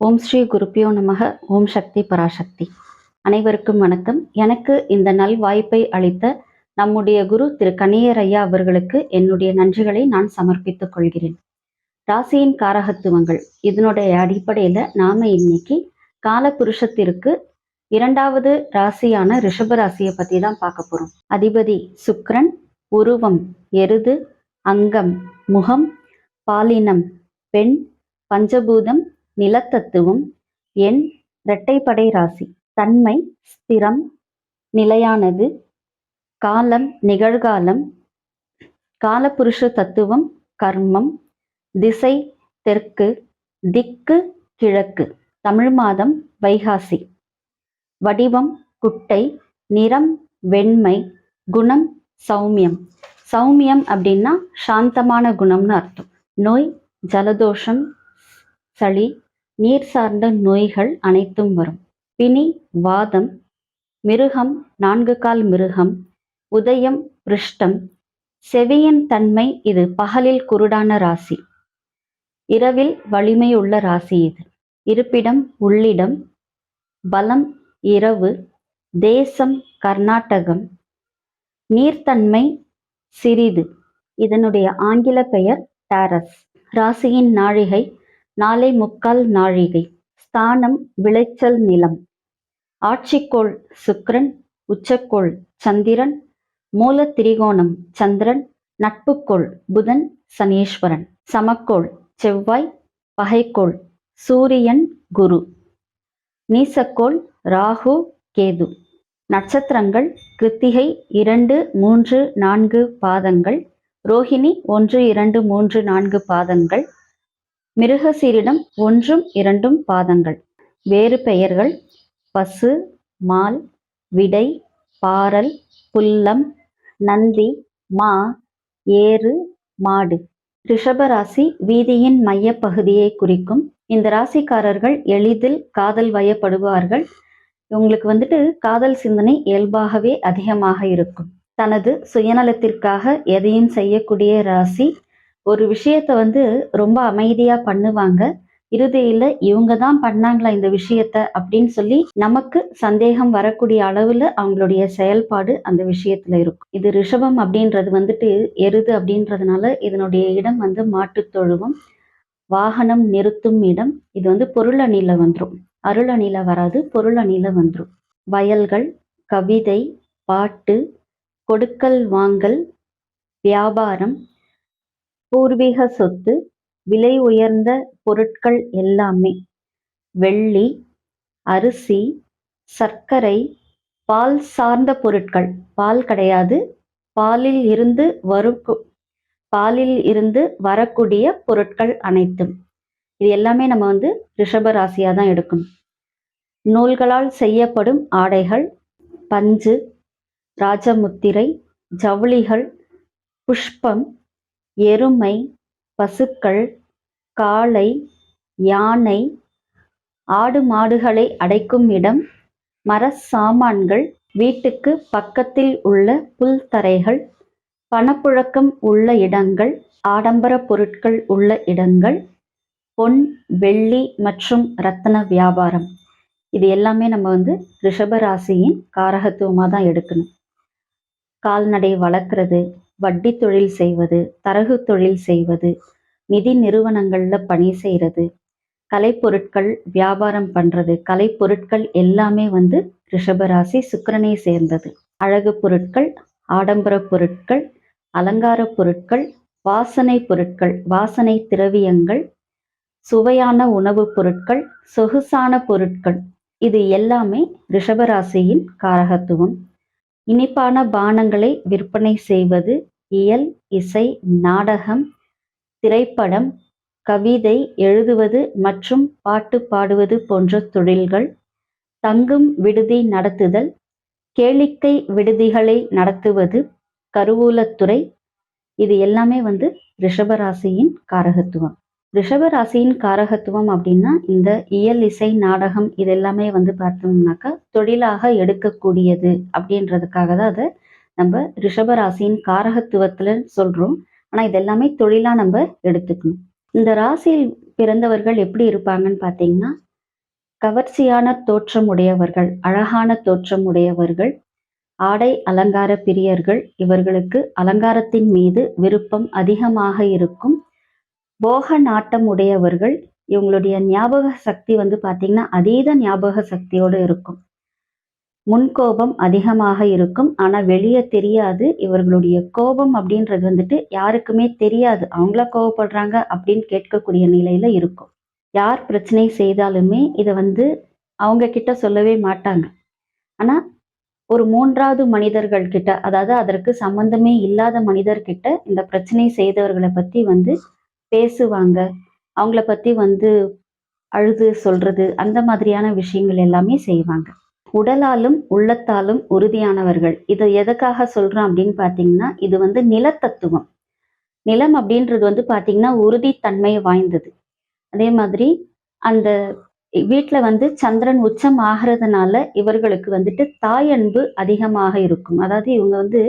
ஓம் ஸ்ரீ குருப்பியோ நமக ஓம் சக்தி பராசக்தி. அனைவருக்கும் வணக்கம். எனக்கு இந்த நல் வாய்ப்பை அளித்த நம்முடைய குரு திரு கணியரையா ஐயா அவர்களுக்கு என்னுடைய நன்றிகளை நான் சமர்ப்பித்துக் கொள்கிறேன். ராசியின் காரகத்துவங்கள். இதனுடைய அடிப்படையில நாம இன்னைக்கு காலபுருஷத்திற்கு இரண்டாவது ராசியான ரிஷப ராசியை பத்தி தான் பார்க்க போறோம். அதிபதி சுக்ரன் உருவம் எருது அங்கம் முகம் பாலினம் பெண் பஞ்சபூதம் நிலத்தத்துவம் எண் இரட்டைப்படை ராசி. தன்மை ஸ்திரம் நிலையானது காலம் நிகழ்காலம் காலபுருஷ தத்துவம் கர்மம் திசை தெற்கு திக்கு கிழக்கு. தமிழ் மாதம் வைகாசி. வடிவம் குட்டை நிறம் வெண்மை குணம் சௌமியம். சௌமியம் அப்படின்னா சாந்தமான குணம்னு அர்த்தம். நோய் ஜலதோஷம் சளி நீர் சார்ந்த நோய்கள் அனைத்தும் வரும். பிணி வாதம் மிருகம் நான்கு கால் மிருகம் உதயம் பிருஷ்டம் செவியின் தன்மை இது பகலில் குருடான ராசி. இரவில் வலிமையுள்ள ராசி இது. இருப்பிடம் உள்ளிடம் பலம் இரவு தேசம் கர்நாடகம். நீர்த்தன்மை சிறிது. இதனுடைய ஆங்கில பெயர் டாரஸ். ராசியின் நாழிகை நாளை முக்கால் நாழிகை. ஸ்தானம் விளைச்சல் நிலம். ஆட்சிக்கோள் சுக்ரன் உச்சக்கோள் சந்திரன் மூல திரிகோணம் சந்திரன் நட்புக்கோள் புதன் சனீஸ்வரன். சமக்கோள் செவ்வாய் பகைக்கோள் சூரியன் குரு. நீசக்கோள் ராகு கேது. நட்சத்திரங்கள் கிருத்திகை இரண்டு மூன்று நான்கு பாதங்கள். ரோஹிணி ஒன்று இரண்டு மூன்று நான்கு பாதங்கள். மிருகசீரிடம் ஒன்றும் இரண்டும் பாதங்கள். வேறு பெயர்கள் பசு மால் விடை பாரல் புல்லம் நந்தி மா ஏறு மாடு. ரிஷபராசி வீதியின் மையப்பகுதியை குறிக்கும் இந்த ராசிக்காரர்கள் எளிதில் காதல் வயப்படுவார்கள். உங்களுக்கு வந்துட்டு காதல் சிந்தனை இயல்பாகவே அதிகமாக இருக்கும். தனது சுயநலத்திற்காக எதையும் செய்யக்கூடிய ராசி ஒரு விஷயத்த வந்து ரொம்ப அமைதியா பண்ணுவாங்க. இறுதியில இவங்க தான் பண்ணாங்களா இந்த விஷயத்த அப்படின்னு சொல்லி நமக்கு சந்தேகம் வரக்கூடிய அளவுல அவங்களுடைய செயல்பாடு அந்த விஷயத்துல இருக்கும். இது ரிஷபம் அப்படின்றது வந்துட்டு எருது அப்படின்றதுனால இதனுடைய இடம் வந்து மாட்டுத் தொழுவம் வாகனம் நிறுத்தும் இடம். இது வந்து பொருள் அணில வந்துடும் அருளணில வராது பொருளணில வந்துடும் வயல்கள் கவிதை பாட்டு கொடுக்கல் வாங்கல் வியாபாரம் பூர்வீக சொத்து விலை உயர்ந்த பொருட்கள் எல்லாமே. வெள்ளி அரிசி சர்க்கரை பால் சார்ந்த பொருட்கள். பால் கிடையாது. பாலில் இருந்து வரும் பாலில் இருந்து வரக்கூடிய பொருட்கள் அனைத்தும். இது எல்லாமே நம்ம வந்து ரிஷப ராசியாக தான் எடுக்கணும். நூல்களால் செய்யப்படும் ஆடைகள் பஞ்சு ராஜமுத்திரை ஜவுளிகள் புஷ்பம் எருமை பசுக்கள் காளை யானை ஆடு மாடுகளை அடைக்கும் இடம் மர சாமான்கள் வீட்டுக்கு பக்கத்தில் உள்ள புல் தரைகள் பணப்புழக்கம் உள்ள இடங்கள் ஆடம்பர பொருட்கள் உள்ள இடங்கள் பொன் வெள்ளி மற்றும் ரத்தன வியாபாரம். இது எல்லாமே நம்ம வந்து ரிஷபராசியின் காரகத்துவமாக தான் எடுக்கணும். கால்நடை வளர்க்குறது வட்டி தொழில் செய்வது தரகு தொழில் செய்வது நிதி நிறுவனங்களில் பணி செய்கிறது கலைப்பொருட்கள் வியாபாரம் பண்ணுறது கலைப்பொருட்கள் எல்லாமே வந்து ரிஷபராசி சுக்கரனை சேர்ந்தது. அழகு பொருட்கள் ஆடம்பர பொருட்கள் அலங்கார பொருட்கள் வாசனை பொருட்கள் வாசனை திரவியங்கள் சுவையான உணவுப் பொருட்கள் சொகுசான பொருட்கள் இது எல்லாமே ரிஷபராசியின் காரகத்துவம். இனிப்பான பானங்களை விற்பனை செய்வது இயல் இசை நாடகம் திரைப்படம் கவிதை எழுதுவது மற்றும் பாட்டு பாடுவது போன்ற தொழில்கள் தங்கும் விடுதி நடத்துதல் கேளிக்கை விடுதிகளை நடத்துவது கருவூலத்துறை இது எல்லாமே வந்து ரிஷபராசியின் காரகத்துவம். ரிஷபராசியின் காரகத்துவம் அப்படின்னா இந்த இயல் இசை நாடகம் இது எல்லாமே வந்து பார்த்தோம்னாக்கா தொழிலாக எடுக்கக்கூடியது அப்படின்றதுக்காக தான் அதை நம்ம ரிஷபராசியின் காரகத்துவத்துல சொல்றோம். ஆனா இதெல்லாமே தொழிலா நம்ம எடுத்துக்கணும். இந்த ராசியில் பிறந்தவர்கள் எப்படி இருப்பாங்கன்னு பார்த்தீங்கன்னா கவர்ச்சியான தோற்றம் உடையவர்கள் அழகான தோற்றம் உடையவர்கள் ஆடை அலங்கார பிரியர்கள் இவர்களுக்கு அலங்காரத்தின் மீது விருப்பம் அதிகமாக இருக்கும். போக நாட்டம் உடையவர்கள் இவங்களுடைய ஞாபக சக்தி வந்து பார்த்தீங்கன்னா அதீத ஞாபக சக்தியோடு இருக்கும். முன்கோபம் அதிகமாக இருக்கும். ஆனால் வெளியே தெரியாது. இவர்களுடைய கோபம் அப்படின்றது வந்துட்டு யாருக்குமே தெரியாது. அவங்களா கோபப்படுறாங்க அப்படின்னு கேட்கக்கூடிய நிலையில இருக்கும். யார் பிரச்சனை செய்தாலுமே இதை வந்து அவங்க கிட்ட சொல்லவே மாட்டாங்க. ஆனால் ஒரு மூன்றாவது மனிதர்கள் கிட்ட அதாவது அதற்கு சம்பந்தமே இல்லாத மனிதர்கிட்ட இந்த பிரச்சனை செய்தவர்களை பற்றி வந்து பேசுவாங்க. அவங்கள பற்றி வந்து அழுது சொல்றது அந்த மாதிரியான விஷயங்கள் எல்லாமே செய்வாங்க. உடலாலும் உள்ளத்தாலும் உறுதியானவர்கள். இதை எதுக்காக சொல்றோம் அப்படின்னு பார்த்தீங்கன்னா இது வந்து நிலத்தத்துவம். நிலம் அப்படின்றது வந்து பார்த்தீங்கன்னா உறுதித்தன்மை வாய்ந்தது. அதே மாதிரி அந்த வீட்டில் வந்து சந்திரன் உச்சம் ஆகிறதுனால இவர்களுக்கு வந்துட்டு தாய் அன்பு அதிகமாக இருக்கும். அதாவது இவங்க வந்து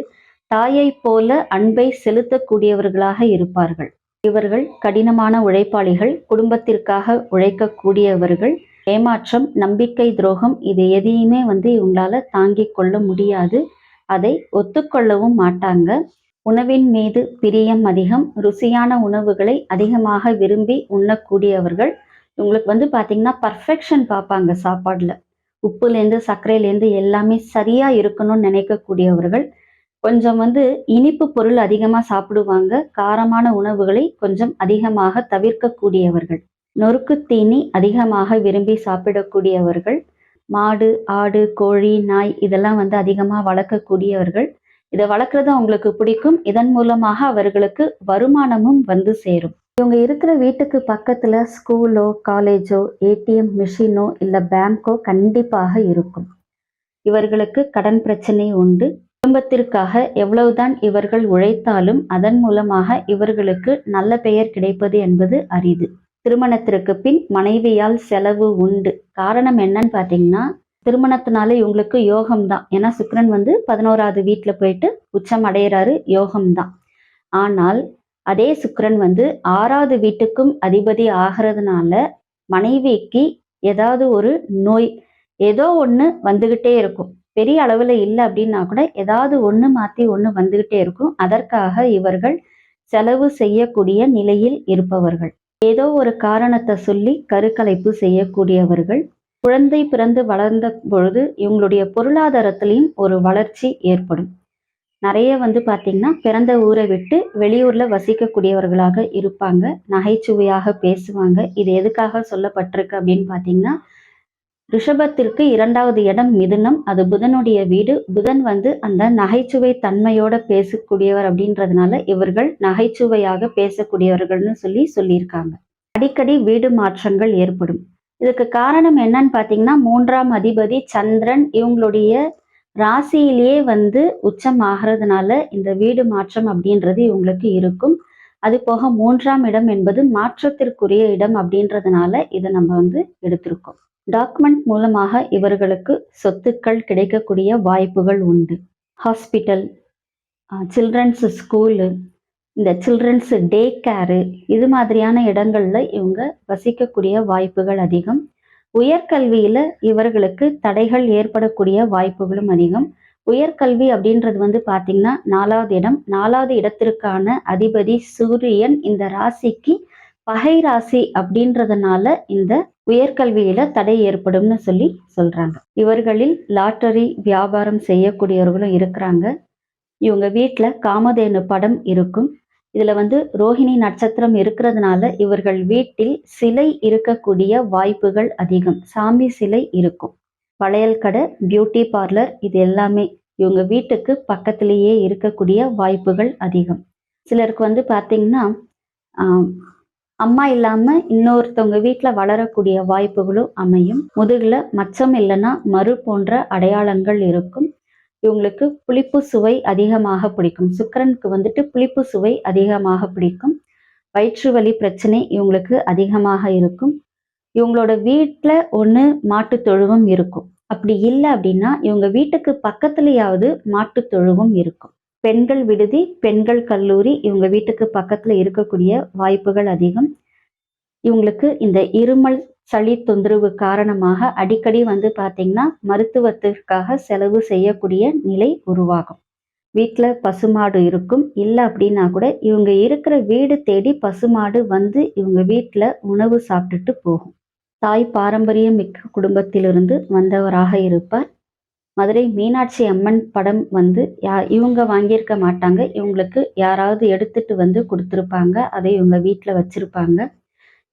தாயை போல அன்பை செலுத்தக்கூடியவர்களாக இருப்பார்கள். இவர்கள் கடினமான உழைப்பாளிகள் குடும்பத்திற்காக உழைக்கக்கூடியவர்கள். ஏமாற்றம் நம்பிக்கை துரோகம் இது எதையுமே வந்து இவங்களால தாங்கிக் கொள்ள முடியாது. அதை ஒத்துக்கொள்ளவும் மாட்டாங்க. உணவின் மீது பிரியம் அதிகம். ருசியான உணவுகளை அதிகமாக விரும்பி உண்ணக்கூடியவர்கள். இவங்களுக்கு வந்து பார்த்தீங்கன்னா பர்ஃபெக்ஷன் பார்ப்பாங்க சாப்பாடில். உப்புலேருந்து சர்க்கரையிலேருந்து எல்லாமே சரியாக இருக்கணும்னு நினைக்கக்கூடியவர்கள். கொஞ்சம் வந்து இனிப்பு பொருள் அதிகமாக சாப்பிடுவாங்க. காரமான உணவுகளை கொஞ்சம் அதிகமாக தவிர்க்கக்கூடியவர்கள். நொறுக்கு தீனி அதிகமாக விரும்பி சாப்பிடக்கூடியவர்கள். மாடு ஆடு கோழி நாய் இதெல்லாம் வந்து அதிகமாக வளர்க்கக்கூடியவர்கள். இதை வளர்க்குறது அவங்களுக்கு பிடிக்கும். இதன் மூலமாக அவர்களுக்கு வருமானமும் வந்து சேரும். இவங்க இருக்கிற வீட்டுக்கு பக்கத்துல ஸ்கூலோ காலேஜோ ஏடிஎம் மிஷினோ இல்லை பேங்கோ கண்டிப்பாக இருக்கும். இவர்களுக்கு கடன் பிரச்சனை உண்டு. குடும்பத்திற்காக எவ்வளவுதான் இவர்கள் உழைத்தாலும் அதன் மூலமாக இவர்களுக்கு நல்ல பெயர் கிடைப்பது என்பது அரிது. திருமணத்திற்கு பின் மனைவியால் செலவு உண்டு. காரணம் என்னன்னு பார்த்தீங்கன்னா திருமணத்தினால இவங்களுக்கு யோகம் தான். ஏன்னா சுக்கரன் வந்து பதினோராவது வீட்டில் போயிட்டு உச்சம் அடையிறாரு யோகம் தான். ஆனால் அதே சுக்கரன் வந்து ஆறாவது வீட்டுக்கும் அதிபதி ஆகிறதுனால மனைவிக்கு ஏதாவது ஒரு நோய் ஏதோ ஒன்று வந்துகிட்டே இருக்கும். பெரிய அளவில் இல்லை அப்படின்னா கூட ஏதாவது ஒன்று மாற்றி ஒன்று வந்துகிட்டே இருக்கும். அதற்காக இவர்கள் செலவு செய்யக்கூடிய நிலையில் இருப்பவர்கள். ஏதோ ஒரு காரணத்தை சொல்லி கருக்கலைப்பு செய்யக்கூடியவர்கள். குழந்தை பிறந்து வளர்ந்த பொழுது இவங்களுடைய பொருளாதாரத்திலையும் ஒரு வளர்ச்சி ஏற்படும். நிறைய வந்து பார்த்திங்கன்னா பிறந்த ஊரை விட்டு வெளியூரில் வசிக்கக்கூடியவர்களாக இருப்பாங்க. நகைச்சுவையாக பேசுவாங்க. இது எதுக்காக சொல்லப்பட்டிருக்கு அப்படின்னு பார்த்தீங்கன்னா ரிஷபத்திற்கு இரண்டாவது இடம் மிதுனம். அது புதனுடைய வீடு. புதன் வந்து அந்த நகைச்சுவை தன்மையோட பேசக்கூடியவர் அப்படின்றதுனால இவர்கள் நகைச்சுவையாக பேசக்கூடியவர்கள்னு சொல்லி சொல்லியிருக்காங்க. அடிக்கடி வீடு மாற்றங்கள் ஏற்படும். இதுக்கு காரணம் என்னன்னு பார்த்தீங்கன்னா மூன்றாம் அதிபதி சந்திரன் இவங்களுடைய ராசியிலேயே வந்து உச்சம் ஆகிறதுனால இந்த வீடு மாற்றம் அப்படின்றது இவங்களுக்கு இருக்கும். அது போக மூன்றாம் இடம் என்பது மாற்றத்திற்குரிய இடம் அப்படின்றதுனால இதை நம்ம வந்து எடுத்திருக்கோம். டாக்குமெண்ட் மூலமாக இவர்களுக்கு சொத்துக்கள் கிடைக்கக்கூடிய வாய்ப்புகள் உண்டு. ஹாஸ்பிட்டல் சில்ட்ரன்ஸ் ஸ்கூலு இந்த சில்ட்ரன்ஸ் டே கேரு இது மாதிரியான இடங்களில் இவங்க வசிக்கக்கூடிய வாய்ப்புகள் அதிகம். உயர்கல்வியில் இவர்களுக்கு தடைகள் ஏற்படக்கூடிய வாய்ப்புகளும் அதிகம். உயர்கல்வி அப்படின்றது வந்து பார்த்திங்கன்னா நாலாவது இடம். நாலாவது இடத்திற்கான அதிபதி சூரியன் இந்த ராசிக்கு பகை ராசி அப்படின்றதுனால இந்த உயர்கல்வியில தடை ஏற்படும்னு சொல்லி சொல்றாங்க. இவர்களில் லாட்டரி வியாபாரம் செய்யக்கூடியவர்களும் இருக்கிறாங்க. இவங்க வீட்டில் காமதேனு படம் இருக்கும். இதுல வந்து ரோஹிணி நட்சத்திரம் இருக்கிறதுனால இவர்கள் வீட்டில் சிலை இருக்கக்கூடிய வாய்ப்புகள் அதிகம். சாமி சிலை இருக்கும். வளையல் கடை பியூட்டி பார்லர் இது எல்லாமே இவங்க வீட்டுக்கு பக்கத்திலேயே இருக்கக்கூடிய வாய்ப்புகள் அதிகம். சிலருக்கு வந்து பார்த்தீங்கன்னா அம்மா இல்லாம இன்னொருத்தவங்க வீட்டில் வளரக்கூடிய வாய்ப்புகளும் அமையும். முதுகுல மச்சம் இல்லைன்னா மறு போன்ற அடையாளங்கள் இருக்கும். இவங்களுக்கு புளிப்பு சுவை அதிகமாக பிடிக்கும். சுக்கரனுக்கு வந்துட்டு புளிப்பு சுவை அதிகமாக பிடிக்கும். வயிற்று வலி பிரச்சனை இவங்களுக்கு அதிகமாக இருக்கும். இவங்களோட வீட்டில் ஒன்று மாட்டு தொழுவம் இருக்கும். அப்படி இல்லை அப்படின்னா இவங்க வீட்டுக்கு பக்கத்துலயாவது மாட்டு தொழுவம் இருக்கும். பெண்கள் விடுதி பெண்கள் கல்லூரி இவங்க வீட்டுக்கு பக்கத்தில் இருக்கக்கூடிய வாய்ப்புகள் அதிகம். இவங்களுக்கு இந்த இருமல் சளி தொந்தரவு காரணமாக அடிக்கடி வந்து பார்த்தீங்கன்னா மருத்துவத்திற்காக செலவு செய்யக்கூடிய நிலை உருவாகும். வீட்டில் பசுமாடு இருக்கும். இல்லை அப்படின்னா கூட இவங்க இருக்கிற வீடு தேடி பசுமாடு வந்து இவங்க வீட்டில் உணவு சாப்பிட்டுட்டு போகும். தாய் பாரம்பரியம் மிக்க குடும்பத்திலிருந்து வந்தவராக இருப்பார். மதுரை மீனாட்சி அம்மன் படம் வந்து யா இவங்க வாங்கியிருக்க மாட்டாங்க. இவங்களுக்கு யாராவது எடுத்துட்டு வந்து கொடுத்துருப்பாங்க. அதை இவங்க வீட்டில் வச்சுருப்பாங்க.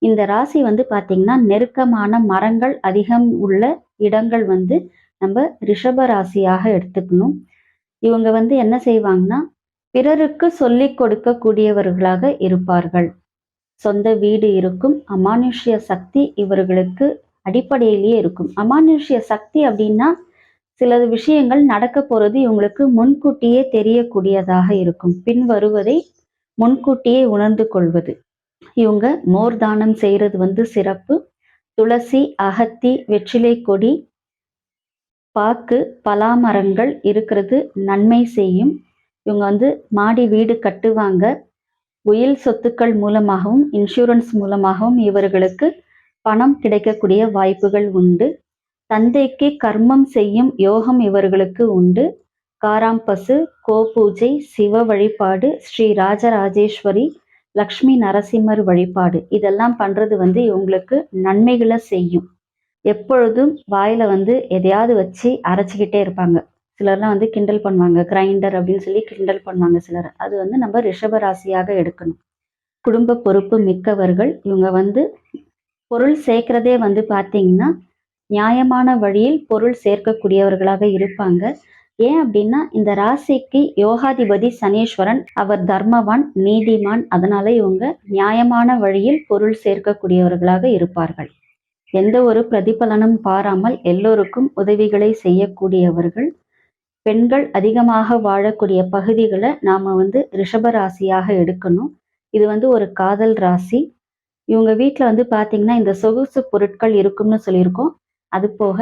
இந்த ராசி வந்து பார்த்திங்கன்னா நெருக்கமான மரங்கள் அதிகம் உள்ள இடங்கள் வந்து நம்ம ரிஷப ராசியாக எடுத்துக்கணும். இவங்க வந்து என்ன செய்வாங்கன்னா பிறருக்கு சொல்லிக் கொடுக்கக்கூடியவர்களாக இருப்பார்கள். சொந்த வீடு இருக்கும். அமானுஷ்ய சக்தி இவர்களுக்கு அடிப்படையிலேயே இருக்கும். அமானுஷ்ய சக்தி அப்படின்னா சில விஷயங்கள் நடக்க போறது இவங்களுக்கு முன்கூட்டியே தெரியக்கூடியதாக இருக்கும். பின் வருவதை முன்கூட்டியே உணர்ந்து கொள்வது. இவங்க மோர் தானம் செய்யறது வந்து சிறப்பு. துளசி அகத்தி வெற்றிலை கொடி பாக்கு பலாமரங்கள் இருக்கிறது நன்மை செய்யும். இவங்க வந்து மாடி வீடு கட்டுவாங்க. உயில் சொத்துக்கள் மூலமாகவும் இன்சூரன்ஸ் மூலமாகவும் இவர்களுக்கு பணம் கிடைக்கக்கூடிய வாய்ப்புகள் உண்டு. தந்தைக்கு கர்மம் செய்யும் யோகம் இவர்களுக்கு உண்டு. காராம்பசு கோபூஜை சிவ வழிபாடு ஸ்ரீ ராஜராஜேஸ்வரி லக்ஷ்மி நரசிம்மர் வழிபாடு. இதெல்லாம் பண்றது வந்து இவங்களுக்கு நன்மைகளை செய்யும். எப்பொழுதும் வாயில வந்து எதையாவது வச்சு அரைச்சிக்கிட்டே இருப்பாங்க. சிலர்லாம் வந்து கிண்டல் பண்ணுவாங்க கிரைண்டர் அப்படின்னு சொல்லி கிண்டல் பண்ணுவாங்க சிலர். அது வந்து நம்ம ரிஷபராசியாக எடுக்கணும். குடும்ப பொறுப்பு மிக்கவர்கள் இவங்க வந்து பொருள் சேர்க்குறதே வந்து பார்த்தீங்கன்னா நியாயமான வழியில் பொருள் சேர்க்கக்கூடியவர்களாக இருப்பாங்க. ஏன் அப்படின்னா இந்த ராசிக்கு யோகாதிபதி சனீஸ்வரன் அவர் தர்மவான் நீதிமான் அதனால இவங்க நியாயமான வழியில் பொருள் சேர்க்கக்கூடியவர்களாக இருப்பார்கள். எந்த ஒரு பிரதிபலனும் பாராமல் எல்லோருக்கும் உதவிகளை செய்யக்கூடியவர்கள். பெண்கள் அதிகமாக வாழக்கூடிய பகுதிகளை நாம் வந்து ரிஷப ராசியாக எடுக்கணும். இது வந்து ஒரு காதல் ராசி. இவங்க வீட்டில் வந்து பார்த்தீங்கன்னா இந்த சொகுசு பொருட்கள் இருக்கும்னு சொல்லியிருக்கோம். அது போக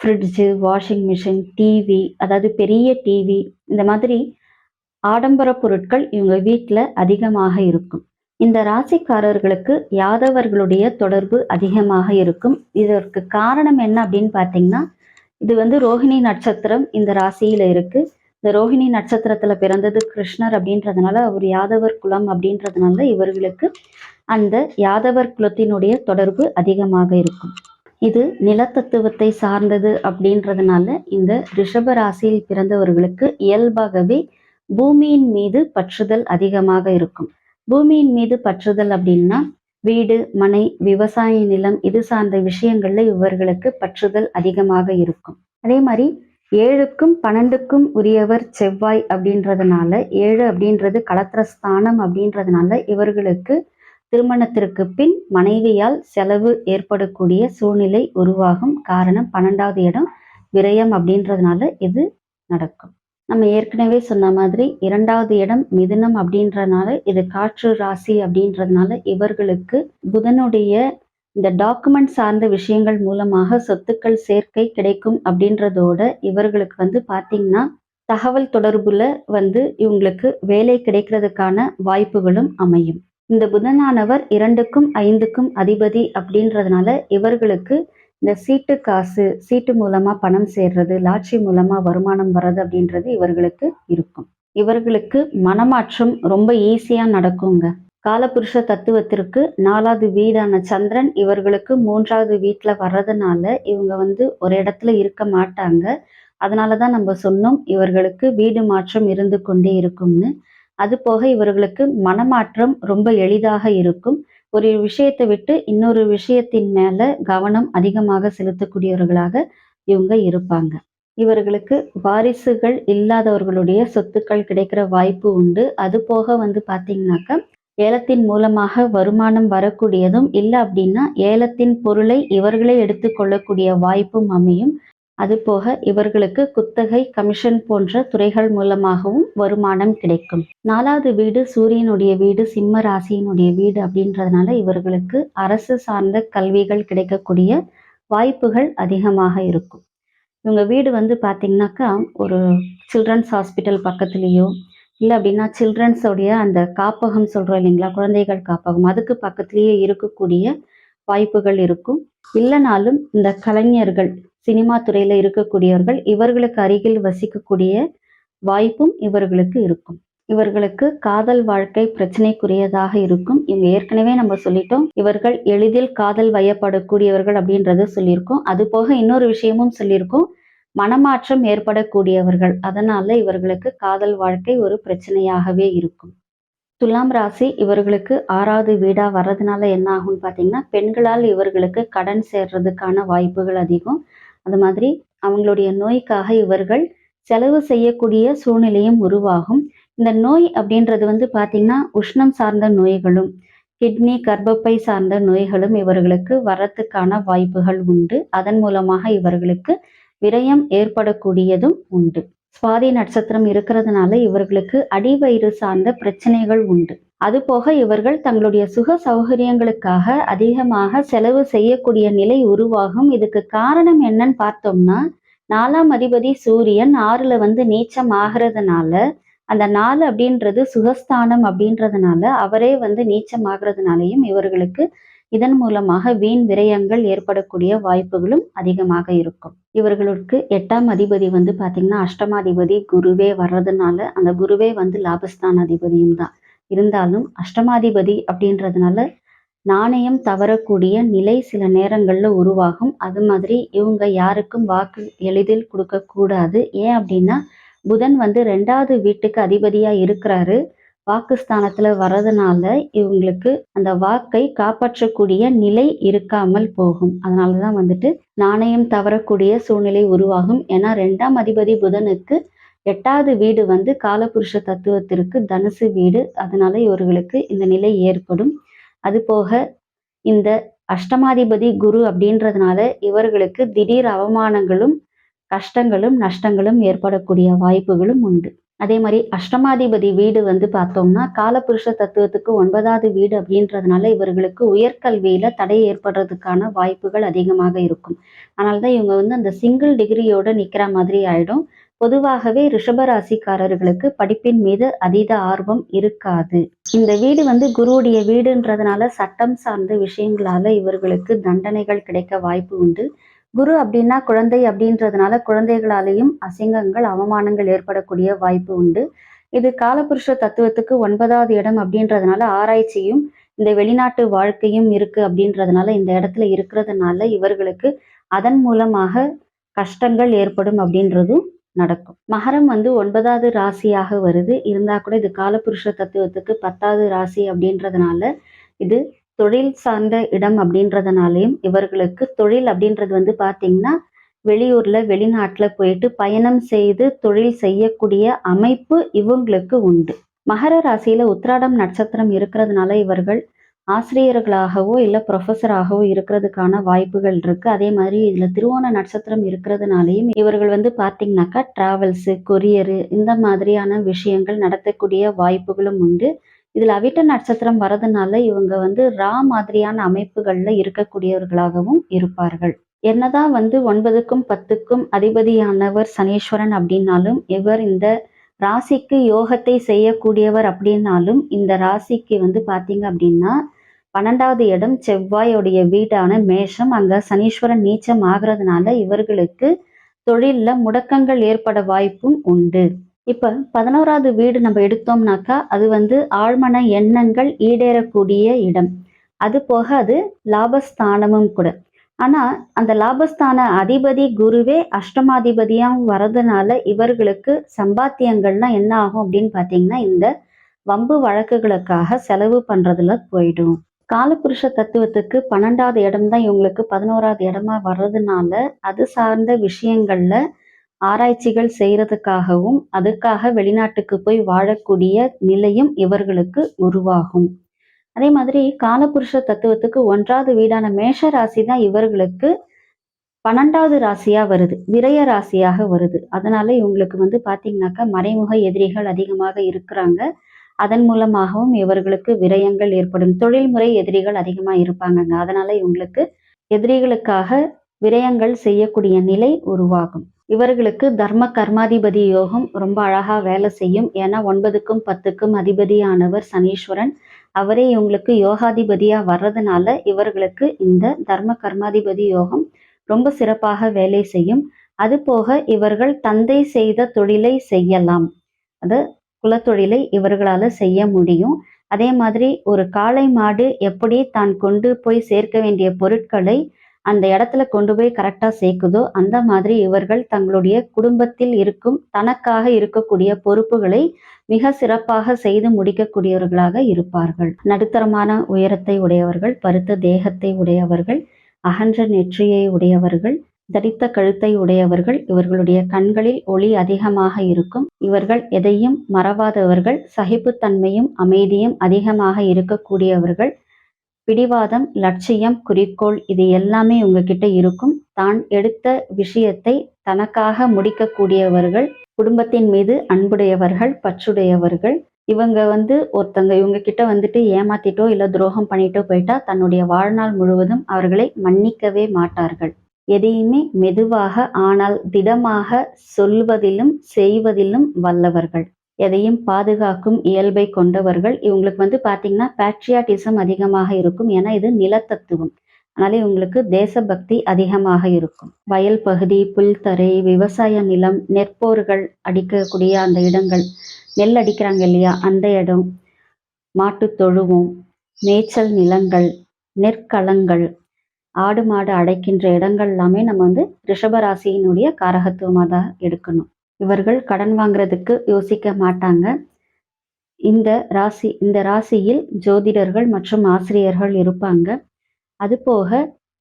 ஃப்ரிட்ஜு வாஷிங் மிஷின் டிவி அதாவது பெரிய டிவி இந்த மாதிரி ஆடம்பர பொருட்கள் இவங்க வீட்டில் அதிகமாக இருக்கும். இந்த ராசிக்காரர்களுக்கு யாதவர்களுடைய தொடர்பு அதிகமாக இருக்கும். இதற்கு காரணம் என்ன அப்படின்னு பார்த்தீங்கன்னா இது வந்து ரோஹிணி நட்சத்திரம் இந்த ராசியில இருக்கு. இந்த ரோஹிணி நட்சத்திரத்தில் பிறந்தது கிருஷ்ணர் அப்படின்றதுனால அவர் யாதவர் குலம் அப்படின்றதுனால இவர்களுக்கு அந்த யாதவர் குலத்தினுடைய தொடர்பு அதிகமாக இருக்கும். இது நிலத்தத்துவத்தை சார்ந்தது அப்படின்றதுனால இந்த ரிஷப ராசியில் பிறந்தவர்களுக்கு இயல்பாகவே பூமியின் மீது பற்றுதல் அதிகமாக இருக்கும். பூமியின் மீது பற்றுதல் அப்படின்னா வீடு மனை விவசாய நிலம் இது சார்ந்த விஷயங்கள்ல இவர்களுக்கு பற்றுதல் அதிகமாக இருக்கும். அதே மாதிரி ஏழுக்கும் பன்னெண்டுக்கும் உரியவர் செவ்வாய் அப்படின்றதுனால ஏழு அப்படின்றது கலத்திரஸ்தானம் அப்படின்றதுனால இவர்களுக்கு திருமணத்திற்கு பின் மனைவியால் செலவு ஏற்படக்கூடிய சூழ்நிலை உருவாகும் காரணம் பன்னெண்டாவது இடம் விரயம் அப்படின்றதுனால இது நடக்கும். நம்ம ஏற்கனவே சொன்ன மாதிரி இரண்டாவது இடம் மிதுனம் அப்படின்றதுனால இது காற்று ராசி அப்படின்றதுனால இவர்களுக்கு புதனுடைய இந்த டாக்குமெண்ட் சார்ந்த விஷயங்கள் மூலமாக சொத்துக்கள் சேர்க்கை கிடைக்கும் அப்படின்றதோட இவர்களுக்கு வந்து பார்த்தீங்கன்னா தகவல் தொடர்புல வந்து இவங்களுக்கு வேலை கிடைக்கிறதுக்கான வாய்ப்புகளும் அமையும். இந்த புதனானவர் இரண்டுக்கும் ஐந்துக்கும் அதிபதி அப்படின்றதுனால இவர்களுக்கு இந்த சீட்டு காசு சீட்டு மூலமா பணம் சேர்றது லாட்சி மூலமா வருமானம் வர்றது அப்படின்றது இவர்களுக்கு இருக்கும். இவர்களுக்கு மனமாற்றம் ரொம்ப ஈஸியா நடக்குங்க. காலபுருஷ தத்துவத்திற்கு நாலாவது வீடான சந்திரன் இவர்களுக்கு மூன்றாவது வீட்டுல வர்றதுனால இவங்க வந்து ஒரு இடத்துல இருக்க மாட்டாங்க. அதனாலதான் நம்ம சொன்னோம் இவர்களுக்கு வீடு மாற்றம் இருந்து கொண்டே இருக்கும்னு. அது போக இவர்களுக்கு மனமாற்றம் ரொம்ப எளிதாக இருக்கும். ஒரு விஷயத்தை விட்டு இன்னொரு விஷயத்தின் மேல கவனம் அதிகமாக செலுத்தக்கூடியவர்களாக இவங்க இருப்பாங்க. இவர்களுக்கு வாரிசுகள் இல்லாதவர்களுடைய சொத்துக்கள் கிடைக்கிற வாய்ப்பு உண்டு. அது போக வந்து பாத்தீங்கன்னாக்க ஏலத்தின் மூலமாக வருமானம் வரக்கூடியதும் இல்லை அப்படின்னா ஏலத்தின் பொருளை இவர்களே எடுத்துக்கொள்ளக்கூடிய வாய்ப்பும் அமையும். அதுபோக இவர்களுக்கு குத்தகை கமிஷன் போன்ற துறைகள் மூலமாகவும் வருமானம் கிடைக்கும். நாலாவது வீடு சூரியனுடைய வீடு சிம்ம ராசியினுடைய வீடு அப்படின்றதுனால இவர்களுக்கு அரசு சார்ந்த கல்விகள் கிடைக்கக்கூடிய வாய்ப்புகள் அதிகமாக இருக்கும். இவங்க வீடு வந்து பார்த்தீங்கன்னாக்கா ஒரு சில்ட்ரன்ஸ் ஹாஸ்பிட்டல் பக்கத்துலேயோ இல்லை அப்படின்னா சில்ட்ரன்ஸோடைய அந்த காப்பகம் சொல்கிறோம் இல்லைங்களா குழந்தைகள் காப்பகம் அதுக்கு பக்கத்துலேயே இருக்கக்கூடிய வாய்ப்புகள் இருக்கும். இல்லைனாலும் இந்த கலைஞர்கள் சினிமா துறையில இருக்கக்கூடியவர்கள் இவர்களுக்கு அருகில் வசிக்கக்கூடிய வாய்ப்பும் இவர்களுக்கு இருக்கும். இவர்களுக்கு காதல் வாழ்க்கை பிரச்சனைக்குரியதாக இருக்கும். இவங்க ஏற்கனவே நம்ம சொல்லிட்டோம். இவர்கள் எளிதில் காதல் வயப்படக்கூடியவர்கள் அப்படின்றத சொல்லியிருக்கோம். அது போக இன்னொரு விஷயமும் சொல்லியிருக்கோம். மனமாற்றம் ஏற்படக்கூடியவர்கள். அதனால இவர்களுக்கு காதல் வாழ்க்கை ஒரு பிரச்சனையாகவே இருக்கும். துலாம் ராசி இவர்களுக்கு ஆறாவது வீடா வர்றதுனால என்ன ஆகும்னு பார்த்தீங்கன்னா பெண்களால் இவர்களுக்கு கடன் சேர்றதுக்கான வாய்ப்புகள் அதிகம். அது மாதிரி அவங்களுடைய நோய்க்காக இவர்கள் செலவு செய்யக்கூடிய சூழ்நிலையும் உருவாகும். இந்த நோய் அப்படின்றது வந்து பார்த்தீங்கன்னா உஷ்ணம் சார்ந்த நோய்களும் கிட்னி கர்ப்பப்பை சார்ந்த நோய்களும் இவர்களுக்கு வரத்துக்கான வாய்ப்புகள் உண்டு. அதன் மூலமாக இவர்களுக்கு விரயம் ஏற்படக்கூடியதும் உண்டு. சுவாதி நட்சத்திரம் இருக்கிறதுனால இவர்களுக்கு அடிவயிறு சார்ந்த பிரச்சனைகள் உண்டு. அதுபோக இவர்கள் தங்களுடைய சுக சௌகரியங்களுக்காக அதிகமாக செலவு செய்யக்கூடிய நிலை உருவாகும். இதுக்கு காரணம் என்னன்னு பார்த்தோம்னா நாலாம் அதிபதி சூரியன் ஆறுல வந்து நீச்சம் ஆகிறதுனால அந்த நாலு அப்படின்றது சுகஸ்தானம் அப்படின்றதுனால அவரே வந்து நீச்சம் ஆகிறதுனாலையும் இவர்களுக்கு இதன் மூலமாக வீண் விரயங்கள் ஏற்படக்கூடிய வாய்ப்புகளும் அதிகமாக இருக்கும். இவர்களுக்கு எட்டாம் அதிபதி வந்து பாத்தீங்கன்னா அஷ்டமாதிபதி குருவே வர்றதுனால அந்த குருவே வந்து லாபஸ்தான் அதிபதியும் தான். இருந்தாலும் அஷ்டமாதிபதி அப்படின்றதுனால நாணயம் தவறக்கூடிய நிலை சில நேரங்கள்ல உருவாகும். அது மாதிரி இவங்க யாருக்கும் வாக்கு எளிதில் கொடுக்க கூடாது. ஏன் அப்படின்னா புதன் வந்து ரெண்டாவது வீட்டுக்கு அதிபதியா இருக்கிறாரு. வாக்குஸ்தானத்துல வர்றதுனால இவங்களுக்கு அந்த வாக்கை காப்பாற்றக்கூடிய நிலை இருக்காமல் போகும். அதனாலதான் வந்துட்டு நாணயம் தவறக்கூடிய சூழ்நிலை உருவாகும். ஏன்னா ரெண்டாம் அதிபதி புதனுக்கு எட்டாவது வீடு வந்து காலபுருஷ தத்துவத்திற்கு தனுசு வீடு. அதனால இவர்களுக்கு இந்த நிலை ஏற்படும். அது போக இந்த அஷ்டமாதிபதி குரு அப்படின்றதுனால இவர்களுக்கு திடீர் அவமானங்களும் கஷ்டங்களும் நஷ்டங்களும் ஏற்படக்கூடிய வாய்ப்புகளும் உண்டு. அதே மாதிரி அஷ்டமாதிபதி வீடு வந்து பார்த்தோம்னா காலபுருஷ தத்துவத்துக்கு ஒன்பதாவது வீடு அப்படின்றதுனால இவர்களுக்கு உயர்கல்வியில தடை ஏற்படுறதுக்கான வாய்ப்புகள் அதிகமாக இருக்கும். அதனால்தான் இவங்க வந்து அந்த சிங்கிள் டிகிரியோட நிக்கிற மாதிரி ஆயிடும். பொதுவாகவே ரிஷபராசிக்காரர்களுக்கு படிப்பின் மீது அதீத ஆர்வம் இருக்காது. இந்த வீடு வந்து குருவுடைய வீடுன்றதுனால சட்டம் சார்ந்த விஷயங்களால இவர்களுக்கு தண்டனைகள் கிடைக்க வாய்ப்பு உண்டு. குரு அப்படின்னா குழந்தை அப்படின்றதுனால குழந்தைகளாலேயும் அசிங்கங்கள் அவமானங்கள் ஏற்படக்கூடிய வாய்ப்பு உண்டு. இது காலபுருஷ தத்துவத்துக்கு ஒன்பதாவது இடம் அப்படின்றதுனால ஆராய்ச்சியும் இந்த வெளிநாட்டு வாழ்க்கையும் இருக்கு அப்படின்றதுனால இந்த இடத்துல இருக்கிறதுனால இவர்களுக்கு அதன் மூலமாக கஷ்டங்கள் ஏற்படும் அப்படின்றதும் நடக்கும். மகரம் வந்து ஒன்பதாவது ராசியாக வருது. இருந்தா கூட இது காலபுருஷ தத்துவத்துக்கு பத்தாவது ராசி அப்படின்றதுனால இது தொழில் சார்ந்த இடம் அப்படின்றதுனாலையும் இவர்களுக்கு தொழில் அப்படின்றது வந்து பார்த்தீங்கன்னா வெளியூர்ல வெளிநாட்டுல போயிட்டு பயணம் செய்து தொழில் செய்யக்கூடிய அமைப்பு இவங்களுக்கு உண்டு. மகர ராசியில உத்ராடம் நட்சத்திரம் இருக்கிறதுனால இவர்கள் ஆசிரியர்களாகவோ இல்லை ப்ரொஃபஸராகவோ இருக்கிறதுக்கான வாய்ப்புகள் இருக்குது அதே மாதிரி இதில் திருவோண நட்சத்திரம் இருக்கிறதுனாலையும் இவர்கள் வந்து பார்த்தீங்கன்னாக்கா ட்ராவல்ஸு கொரியரு இந்த மாதிரியான விஷயங்கள் நடத்தக்கூடிய வாய்ப்புகளும் உண்டு. இதில் அவிட்ட நட்சத்திரம் வரதுனால இவங்க வந்து ரா மாதிரியான அமைப்புகளில் இருக்கக்கூடியவர்களாகவும் இருப்பார்கள். என்னதான் வந்து ஒன்பதுக்கும் பத்துக்கும் அதிபதியானவர் சனீஸ்வரன் அப்படின்னாலும் இவர் இந்த ராசிக்கு யோகத்தை செய்யக்கூடியவர் அப்படின்னாலும் இந்த ராசிக்கு வந்து பார்த்தீங்க அப்படின்னா பன்னெண்டாவது இடம் செவ்வாயோடைய வீடான மேஷம். அங்க சனீஸ்வரன் நீச்சம் ஆகிறதுனால இவர்களுக்கு தொழிலில் முடக்கங்கள் ஏற்பட வாய்ப்பும் உண்டு. இப்ப பதினோராவது வீடு நம்ம எடுத்தோம்னாக்கா அது வந்து ஆழ்மன எண்ணங்கள் ஈடேறக்கூடிய இடம். அது போக அது லாபஸ்தானமும் கூட. ஆனா அந்த லாபஸ்தான அதிபதி குருவே அஷ்டமாதிபதியாகவும் வரதுனால இவர்களுக்கு சம்பாத்தியங்கள்னா என்ன ஆகும் அப்படின்னு பாத்தீங்கன்னா இந்த வம்பு வழக்குகளுக்காக செலவு பண்றதுல போயிடும். காலபுருஷ தத்துவத்துக்கு பன்னெண்டாவது இடம் தான் இவங்களுக்கு பதினோராவது இடமா வர்றதுனால அது சார்ந்த விஷயங்கள்ல ஆராய்ச்சிகள் செய்யறதுக்காகவும் அதுக்காக வெளிநாட்டுக்கு போய் வாழக்கூடிய நிலையும் இவர்களுக்கு உருவாகும். அதே மாதிரி காலபுருஷ தத்துவத்துக்கு ஒன்றாவது வீடான மேஷ ராசி தான் இவர்களுக்கு பன்னெண்டாவது ராசியா வருது விரய ராசியாக வருது. அதனால இவங்களுக்கு வந்து பாத்தீங்கன்னாக்கா மறைமுக எதிரிகள் அதிகமாக இருக்கிறாங்க. அதன் மூலமாகவும் இவர்களுக்கு விரயங்கள் ஏற்படும். தொழில்முறை எதிரிகள் அதிகமா இருப்பாங்கங்க. அதனால இவங்களுக்கு எதிரிகளுக்காக விரயங்கள் செய்யக்கூடிய நிலை உருவாகும். இவர்களுக்கு தர்ம கர்மாதிபதி யோகம் ரொம்ப அழகா வேலை செய்யும். ஏன்னா ஒன்பதுக்கும் பத்துக்கும் அதிபதியானவர் சனீஸ்வரன். அவரே இவங்களுக்கு யோகாதிபதியா வர்றதுனால இவர்களுக்கு இந்த தர்ம கர்மாதிபதி யோகம் ரொம்ப சிறப்பாக வேலை செய்யும். அது போக இவர்கள் தந்தை செய்த தொழிலை செய்யலாம். அது குலத்தொழிலை இவர்களால செய்ய முடியும். அதே மாதிரி ஒரு காளை மாடு எப்படி தான் கொண்டு போய் சேர்க்க வேண்டிய பொருட்களை அந்த இடத்துல கொண்டு போய் கரெக்டா சேர்க்குதோ அந்த மாதிரி இவர்கள் தங்களுடைய குடும்பத்தில் இருக்கும் தனக்காக இருக்கக்கூடிய பொறுப்புகளை மிக சிறப்பாக செய்து முடிக்கக்கூடியவர்களாக இருப்பார்கள். நடுத்தரமான உயரத்தை உடையவர்கள் பருத்த தேகத்தை உடையவர்கள் அகன்ற நெற்றியை உடையவர்கள் தடித்த கழுத்தை உடையவர்கள் இவர்களுடைய கண்களில் ஒளி அதிகமாக இருக்கும். இவர்கள் எதையும் மறவாதவர்கள் சகிப்புத்தன்மையும் அமைதியும் அதிகமாக இருக்கக்கூடியவர்கள். பிடிவாதம் லட்சியம் குறிக்கோள் இது எல்லாமே உங்ககிட்ட இருக்கும். தான் எடுத்த விஷயத்தை தனக்காக முடிக்கக்கூடியவர்கள் குடும்பத்தின் மீது அன்புடையவர்கள் பற்றுடையவர்கள். இவங்க வந்து ஒருத்தங்க இவங்க கிட்ட வந்துட்டு ஏமாத்திட்டோ இல்லை துரோகம் பண்ணிட்டோ போயிட்டா தன்னுடைய வாழ்நாள் முழுவதும் அவர்களை மன்னிக்கவே மாட்டார்கள். எதையுமே மெதுவாக ஆனால் திடமாக சொல்வதிலும் செய்வதிலும் வல்லவர்கள். எதையும் பாதுகாக்கும் இயல்பை கொண்டவர்கள். இவங்களுக்கு வந்து பார்த்தீங்கன்னா பேட்ரியாட்டிசம் அதிகமாக இருக்கும். ஏன்னா இது நிலத்தத்துவம். அதனால இவங்களுக்கு தேசபக்தி அதிகமாக இருக்கும். வயல் பகுதி புல்தரை விவசாய நிலம் நெற்போர்கள் அடிக்கக்கூடிய அந்த இடங்கள். நெல் அடிக்கிறாங்க இல்லையா? அந்த இடம். மாட்டு தொழுவம் மேய்ச்சல் நிலங்கள் நெற்களங்கள். ஆடு மாடு அடைக்கின்ற இடங்கள் எல்லாமே நம்ம வந்து ரிஷபராசியினுடைய காரகத்துவமாக தான் எடுக்கணும். இவர்கள் கடன் வாங்குறதுக்கு யோசிக்க மாட்டாங்க. இந்த ராசி இந்த ராசியில் ஜோதிடர்கள் மற்றும் ஆசிரியர்கள் இருப்பாங்க. அதுபோக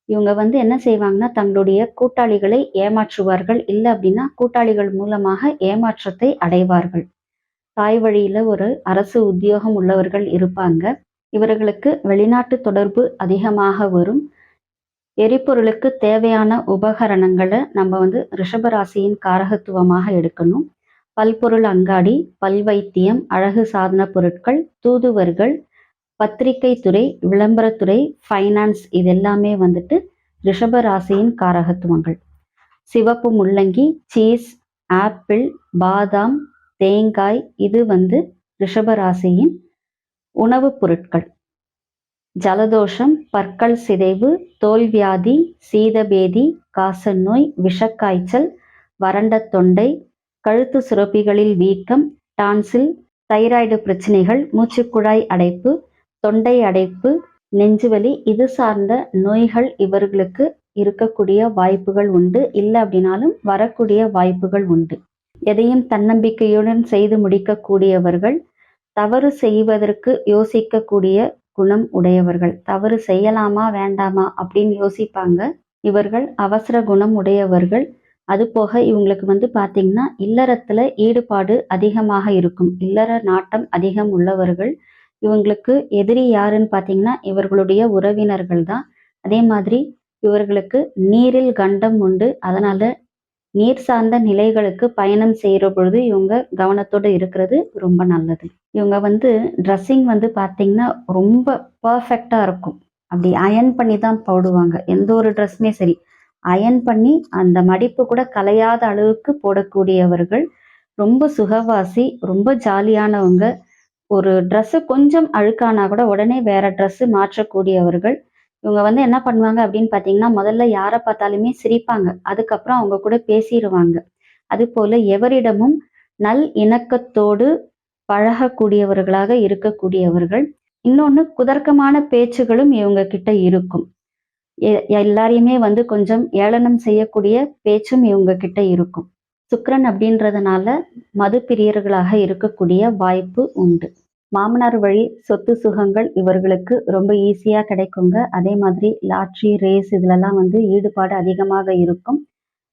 இவங்க வந்து என்ன செய்வாங்கன்னா தங்களுடைய கூட்டாளிகளை ஏமாற்றுவார்கள். இல்லை அப்படின்னா கூட்டாளிகள் மூலமாக ஏமாற்றத்தை அடைவார்கள். தாய் வழியில ஒரு அரசு உத்தியோகம் உள்ளவர்கள் இருப்பாங்க. இவர்களுக்கு வெளிநாட்டு தொடர்பு அதிகமாக வரும். எரிபொருளுக்கு தேவையான உபகரணங்களை நம்ம வந்து ரிஷபராசியின் காரகத்துவமாக எடுக்கணும். பல்பொருள் அங்காடி பல்வைத்தியம் அழகு சாதன பொருட்கள் தூதுவர்கள் பத்திரிகை துறை விளம்பரத்துறை ஃபைனான்ஸ் இது எல்லாமே வந்துட்டு ரிஷபராசியின் காரகத்துவங்கள். சிவப்பு முள்ளங்கி சீஸ் ஆப்பிள் பாதாம் தேங்காய் இது வந்து ரிஷபராசியின் உணவுப் பொருட்கள். ஜலதோஷம் பற்கள் சிதைவு தோல்வியாதி சீதபேதி காசநோய் விஷக்காய்ச்சல் வறண்ட தொண்டை கழுத்து சுரப்பிகளில் வீக்கம் டான்சில் தைராய்டு பிரச்சனைகள் மூச்சுக்குழாய் அடைப்பு தொண்டை அடைப்பு நெஞ்சுவலி இது சார்ந்த நோய்கள் இவர்களுக்கு இருக்கக்கூடிய வாய்ப்புகள் உண்டு. இல்லை அப்படின்னாலும் வரக்கூடிய வாய்ப்புகள் உண்டு. எதையும் தன்னம்பிக்கையுடன் செய்து முடிக்கக்கூடியவர்கள் தவறு செய்வதற்கு யோசிக்கக்கூடிய குணம் உடையவர்கள். தவறு செய்யலாமா வேண்டாமா அப்படின்னு யோசிப்பாங்க. இவர்கள் அவசர குணம் உடையவர்கள். அது போக இவங்களுக்கு வந்து பார்த்தீங்கன்னா இல்லறத்துல ஈடுபாடு அதிகமாக இருக்கும். இல்லற நாட்டம் அதிகம் உள்ளவர்கள். இவங்களுக்கு எதிரி யாருன்னு பார்த்தீங்கன்னா இவர்களுடைய உறவினர்கள் தான். அதே மாதிரி இவர்களுக்கு நீரில் கண்டம் உண்டு. அதனால நீர் சார்ந்த நிலைகளுக்கு பயணம் செய்கிற பொழுது இவங்க கவனத்தோடு இருக்கிறது ரொம்ப நல்லது. இவங்க வந்து ட்ரெஸ்ஸிங் வந்து பார்த்தீங்கன்னா ரொம்ப பர்ஃபெக்டாக இருக்கும். அப்படி அயன் பண்ணி தான் போடுவாங்க. எந்த ஒரு ட்ரெஸ்ஸுமே சரி. அயன் பண்ணி அந்த மடிப்பு கூட கலையாத அளவுக்கு போடக்கூடியவர்கள் ரொம்ப சுகவாசி ரொம்ப ஜாலியானவங்க. ஒரு ட்ரெஸ்ஸு கொஞ்சம் அழுக்கானா கூட உடனே வேற ட்ரெஸ்ஸு மாற்றக்கூடியவர்கள் இவங்க வந்து என்ன பண்ணுவாங்க அப்படின்னு பார்த்தீங்கன்னா முதல்ல யாரை பார்த்தாலுமே சிரிப்பாங்க. அதுக்கப்புறம் அவங்க கூட பேசிடுவாங்க அது போல எவரிடமும் நல் இணக்கத்தோடு பழகக்கூடியவர்களாக இருக்கக்கூடியவர்கள் இன்னொன்று குதர்க்கமான பேச்சுகளும் இவங்க கிட்ட இருக்கும். எல்லாரையுமே வந்து கொஞ்சம் ஏளனம் செய்யக்கூடிய பேச்சும் இவங்க கிட்ட இருக்கும். சுக்கரன் அப்படின்றதுனால மது பிரியர்களாக இருக்கக்கூடிய வாய்ப்பு உண்டு. மாமனார் வழி சொத்து சுகங்கள் இவர்களுக்கு ரொம்ப ஈஸியாக கிடைக்குங்க. அதே மாதிரி லாட்ரி ரேஸ் இதுலலாம் வந்து ஈடுபாடு அதிகமாக இருக்கும்.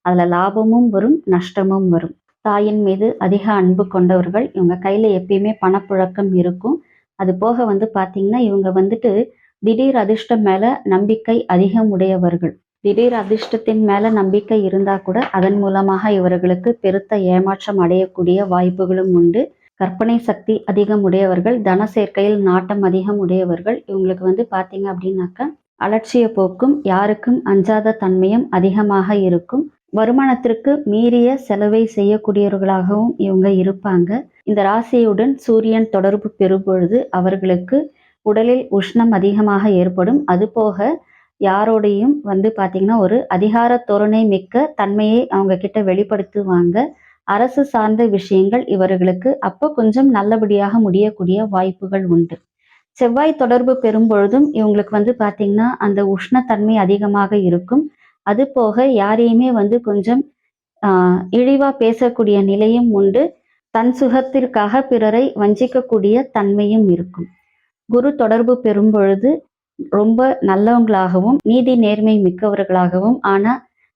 அதில் லாபமும் வரும் நஷ்டமும் வரும். தாயின் மீது அதிக அன்பு கொண்டவர்கள் இவங்க கையில் எப்பயுமே பணப்புழக்கம் இருக்கும். அது போக வந்து பார்த்தீங்கன்னா இவங்க வந்துட்டு திடீர் அதிர்ஷ்டம் மேலே நம்பிக்கை அதிகம் உடையவர்கள். திடீர் அதிர்ஷ்டத்தின் மேல நம்பிக்கை இருந்தா கூட அதன் மூலமாக இவர்களுக்கு பெருத்த ஏமாற்றம் அடையக்கூடிய வாய்ப்புகளும் உண்டு. கற்பனை சக்தி அதிகம் உடையவர்கள் தன சேர்க்கையில் நாட்டம் அதிகம் உடையவர்கள். இவங்களுக்கு வந்து பார்த்தீங்க அப்படின்னாக்கா அலட்சிய போக்கும் யாருக்கும் அஞ்சாத தன்மையும் அதிகமாக இருக்கும். வருமானத்திற்கு மீறிய செலவை செய்யக்கூடியவர்களாகவும் இவங்க இருப்பாங்க. இந்த ராசியுடன் சூரியன் தொடர்பு பெறும்பொழுது அவர்களுக்கு உடலில் உஷ்ணம் அதிகமாக ஏற்படும். அதுபோக யாரோடையும் வந்து பார்த்திங்கன்னா ஒரு அதிகார தோரணை மிக்க தன்மையை அவங்க கிட்ட வெளிப்படுத்துவாங்க. அரசு சார்ந்த விஷயங்கள் இவர்களுக்கு அப்போ கொஞ்சம் நல்லபடியாக முடியக்கூடிய வாய்ப்புகள் உண்டு. செவ்வாய் தொடர்பு பெறும் பொழுதும் இவங்களுக்கு வந்து பார்த்தீங்கன்னா அந்த உஷ்ணத்தன்மை அதிகமாக இருக்கும். அது போக யாரையுமே வந்து கொஞ்சம் ஆஹ், இழிவா பேசக்கூடிய நிலையும் உண்டு. தன் சுகத்திற்காக பிறரை வஞ்சிக்கக்கூடிய தன்மையும் இருக்கும். குரு தொடர்பு பெறும் பொழுது ரொம்ப நல்லவங்களாகவும் நீதி நேர்மை மிக்கவர்களாகவும் ஆனா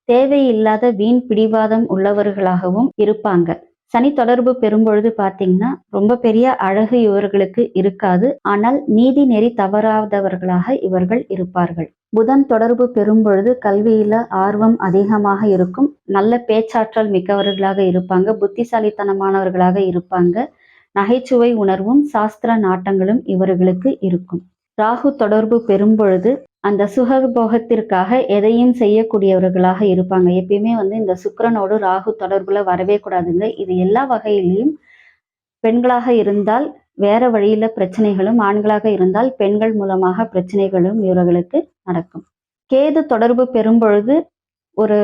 தேவையில்லாத வீண் பிடிவாதம் உள்ளவர்களாகவும் இருப்பாங்க. சனி தொடர்பு பெறும்பொழுது பாத்தீங்கன்னா பார்த்தீங்கன்னா ரொம்ப பெரிய அழகு இவர்களுக்கு இருக்காது. ஆனால் நீதி நெறி தவறாதவர்களாக இவர்கள் இருப்பார்கள். புதன் தொடர்பு பெறும்பொழுது கல்வியில ஆர்வம் அதிகமாக இருக்கும். நல்ல பேச்சாற்றல் மிக்கவர்களாக இருப்பாங்க. புத்திசாலித்தனமானவர்களாக இருப்பாங்க. நகைச்சுவை உணர்வும் சாஸ்திர நாட்டங்களும் இவர்களுக்கு இருக்கும். ராகு தொடர்பு பெறும்பொழுது அந்த சுகபோகத்திற்காக எதையும் செய்யக்கூடியவர்களாக இருப்பாங்க. எப்பயுமே வந்து இந்த சுக்கிரனோடு ராகு தொடர்புல வரவே கூடாதுங்க. இது எல்லா வகையிலையும் பெண்களாக இருந்தால் வேற வழியில பிரச்சனைகளும் ஆண்களாக இருந்தால் பெண்கள் மூலமாக பிரச்சனைகளும் இவர்களுக்கு நடக்கும். கேது தொடர்பு பெறும் பொழுது ஒரு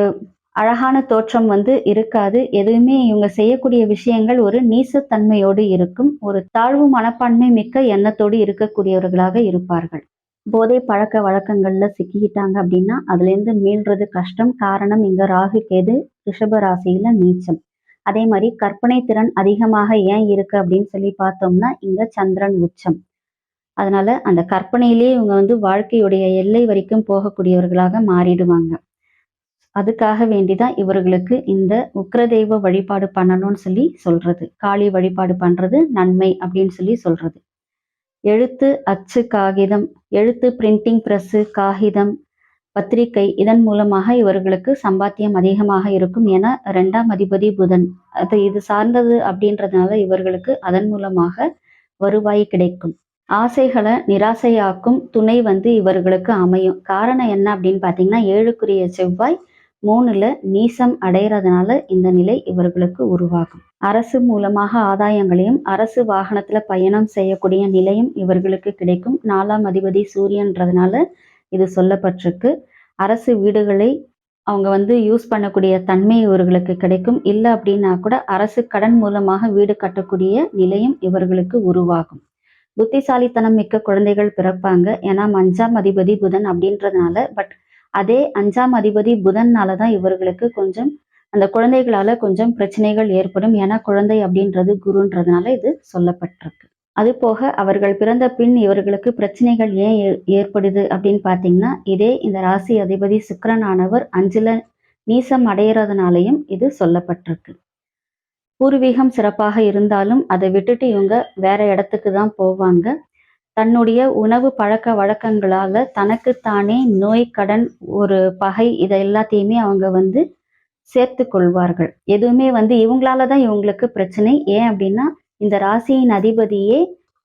அழகான தோற்றம் வந்து இருக்காது. எதுவுமே இவங்க செய்யக்கூடிய விஷயங்கள் ஒரு நீசத்தன்மையோடு இருக்கும். ஒரு தாழ்வு மனப்பான்மை மிக்க எண்ணத்தோடு இருக்கக்கூடியவர்களாக இருப்பார்கள். போதை பழக்க வழக்கங்கள்ல சிக்கிக்கிட்டாங்க அப்படின்னா அதுல இருந்து மீள்றது கஷ்டம். காரணம் இங்க ராகு கேது ரிஷப ராசியில நீச்சம். அதே மாதிரி கற்பனை திறன் அதிகமாக ஏன் இருக்கு அப்படின்னு சொல்லி பார்த்தோம்னா இங்க சந்திரன் உச்சம். அதனால அந்த கற்பனையிலேயே இவங்க வந்து வாழ்க்கையுடைய எல்லை வரைக்கும் போகக்கூடியவர்களாக மாறிடுவாங்க. அதுக்காக வேண்டிதான் இவர்களுக்கு இந்த உக்ரதெய்வ வழிபாடு பண்ணணும்னு சொல்லி சொல்றது. காளி வழிபாடு பண்றது நன்மை அப்படின்னு சொல்லி சொல்றது. எழுத்து அச்சு காகிதம் எழுத்து பிரிண்டிங் ப்ரெஸ்ஸு காகிதம் பத்திரிகை இதன் மூலமாக இவர்களுக்கு சம்பாத்தியம் அதிகமாக இருக்கும் என ரெண்டாம் அதிபதி புதன். அது இது சார்ந்தது அப்படின்றதுனால இவர்களுக்கு அதன் மூலமாக வருவாய் கிடைக்கும். ஆசைகளை நிராசையாக்கும் துணை வந்து இவர்களுக்கு அமையும். காரணம் என்ன அப்படின்னு பார்த்தீங்கன்னா ஏழுக்குரிய செவ்வாய் மூணுல நீசம் அடைகிறதுனால இந்த நிலை இவர்களுக்கு உருவாகும். அரசு மூலமாக ஆதாயங்களையும் அரசு வாகனத்துல பயணம் செய்யக்கூடிய நிலையும் இவர்களுக்கு கிடைக்கும். நாலாம் அதிபதி சூரியன்றதுனால இது சொல்லப்பட்டிருக்கு. அரசு வீடுகளை அவங்க வந்து யூஸ் பண்ணக்கூடிய தன்மை இவர்களுக்கு கிடைக்கும். இல்லை அப்படின்னா கூட அரசு கடன் மூலமாக வீடு கட்டக்கூடிய நிலையும் இவர்களுக்கு உருவாகும். புத்திசாலித்தனம் மிக்க குழந்தைகள் பிறப்பாங்க. ஏன்னா அஞ்சாம் அதிபதி புதன் அப்படின்றதுனால பட் அதே அஞ்சாம் அதிபதி புதன்னால தான் இவர்களுக்கு கொஞ்சம் அந்த குழந்தைகளால கொஞ்சம் பிரச்சனைகள் ஏற்படும். ஏன்னா குழந்தை அப்படின்றது குருன்றதுனால இது சொல்லப்பட்டிருக்கு. அது போக அவர்கள் பிறந்த பின் இவர்களுக்கு பிரச்சனைகள் ஏன் ஏ- ஏற்படுது அப்படின்னு பார்த்தீங்கன்னா இதே இந்த ராசி அதிபதி சுக்கரனானவர் அஞ்சுல நீசம் அடையிறதுனாலையும் இது சொல்லப்பட்டிருக்கு. பூர்வீகம் சிறப்பாக இருந்தாலும் அதை விட்டுட்டு இவங்க வேற இடத்துக்கு தான் போவாங்க. தன்னுடைய உணவு பழக்க வழக்கங்களால தனக்குத்தானே நோய் கடன் ஒரு பகை இதை எல்லாத்தையுமே அவங்க வந்து சேர்த்து கொள்வார்கள். எதுவுமே வந்து இவங்களால தான் இவங்களுக்கு பிரச்சனை. ஏன் அப்படின்னா இந்த ராசியின் அதிபதியே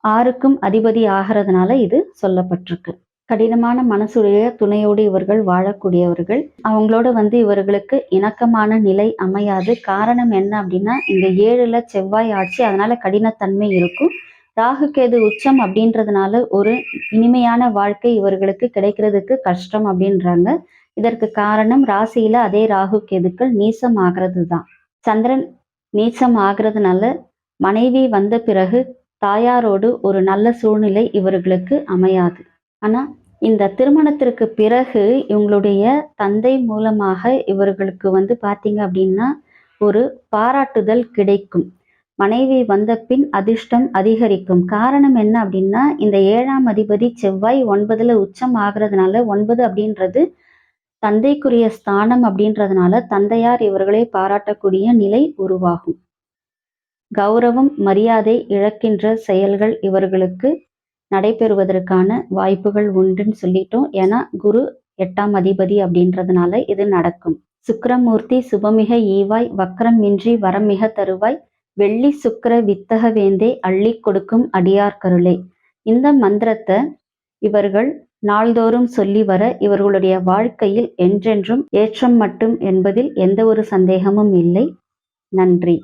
ஆறுக்கும் அதிபதி ஆகிறதுனால இது சொல்லப்பட்டிருக்கு. கடினமான மனசுடைய துணையோடு இவர்கள் வாழக்கூடியவர்கள். அவங்களோட வந்து இவர்களுக்கு இணக்கமான நிலை அமையாது. காரணம் என்ன அப்படின்னா இந்த ஏழுல செவ்வாய் ஆட்சி அதனால கடினத்தன்மை இருக்கும். ராகு கேது உச்சம் அப்படின்றதுனால ஒரு இனிமையான வாழ்க்கை இவர்களுக்கு கிடைக்கிறதுக்கு கஷ்டம் அப்படின்றாங்க. இதற்கு காரணம் ராசியில அதே ராகு கேதுக்கள் நீசம் ஆகிறது தான் சந்திரன் நீச்சம் ஆகிறதுனால மனைவி வந்த பிறகு தாயாரோடு ஒரு நல்ல சூழ்நிலை இவர்களுக்கு அமையாது. ஆனா இந்த திருமணத்திற்கு பிறகு இவங்களுடைய தந்தை மூலமாக இவர்களுக்கு வந்து பாத்தீங்க அப்படின்னா ஒரு பாராட்டுதல் கிடைக்கும். மனைவி வந்த பின் அதிர்ஷ்டம் அதிகரிக்கும். காரணம் என்ன அப்படின்னா இந்த ஏழாம் அதிபதி செவ்வாய் ஒன்பதுல உச்சம் ஆகிறதுனால ஒன்பது அப்படின்றது தந்தைக்குரிய ஸ்தானம் அப்படின்றதுனால தந்தையார் இவர்களை பாராட்டக்கூடிய நிலை உருவாகும். கௌரவம் மரியாதை இழக்கின்ற செயல்கள் இவர்களுக்கு நடைபெறுவதற்கான வாய்ப்புகள் உண்டுன்னு சொல்லிட்டோம். ஏன்னா குரு எட்டாம் அதிபதி அப்படின்றதுனால இது நடக்கும். சுக்கிரமூர்த்தி சுபமிக ஈவாய் வக்ரம் இன்றி வரமிக தருவாய் வெள்ளி சுக்கிர வித்தக வேந்தே அள்ளி கொடுக்கும் அடியார் கருளே. இந்த மந்திரத்தை இவர்கள் நாள்தோறும் சொல்லி வர இவர்களுடைய வாழ்க்கையில் என்றென்றும் ஏற்றம் மட்டும் என்பதில் எந்த ஒரு சந்தேகமும் இல்லை. நன்றி.